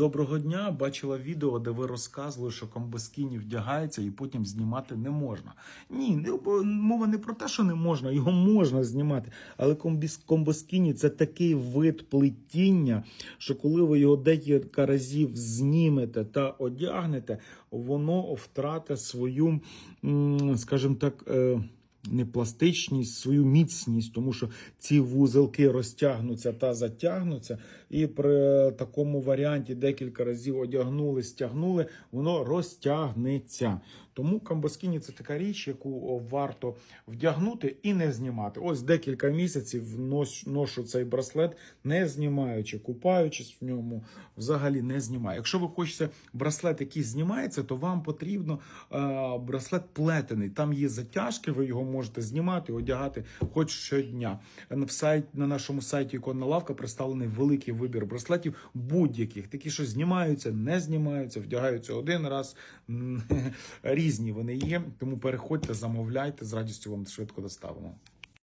Доброго дня! Бачила відео, де ви розказували, що комбоскіні вдягається і потім знімати не можна. Ні, мова не про те, що не можна, його можна знімати. Але комбоскіні це такий вид плетіння, що коли ви його декілька разів знімете та одягнете, воно втратить свою, скажімо так. Е, не пластичність, свою міцність, тому що ці вузелки розтягнуться та затягнуться, і при такому варіанті декілька разів одягнули, стягнули, воно розтягнеться. Тому камбоскіні це така річ, яку варто вдягнути і не знімати. Ось декілька місяців ношу цей браслет, не знімаючи, купаючись в ньому, взагалі не знімаю. Якщо ви хочете браслет, який знімається, то вам потрібно е, браслет плетений. Там є затяжки, ви його можете знімати, одягати хоч щодня. В сайт, на нашому сайті Іконна лавка представлений великий вибір браслетів будь-яких. Такі, що знімаються, не знімаються, вдягаються один раз. Різні вони є. Тому переходьте, замовляйте, з радістю вам швидко доставимо.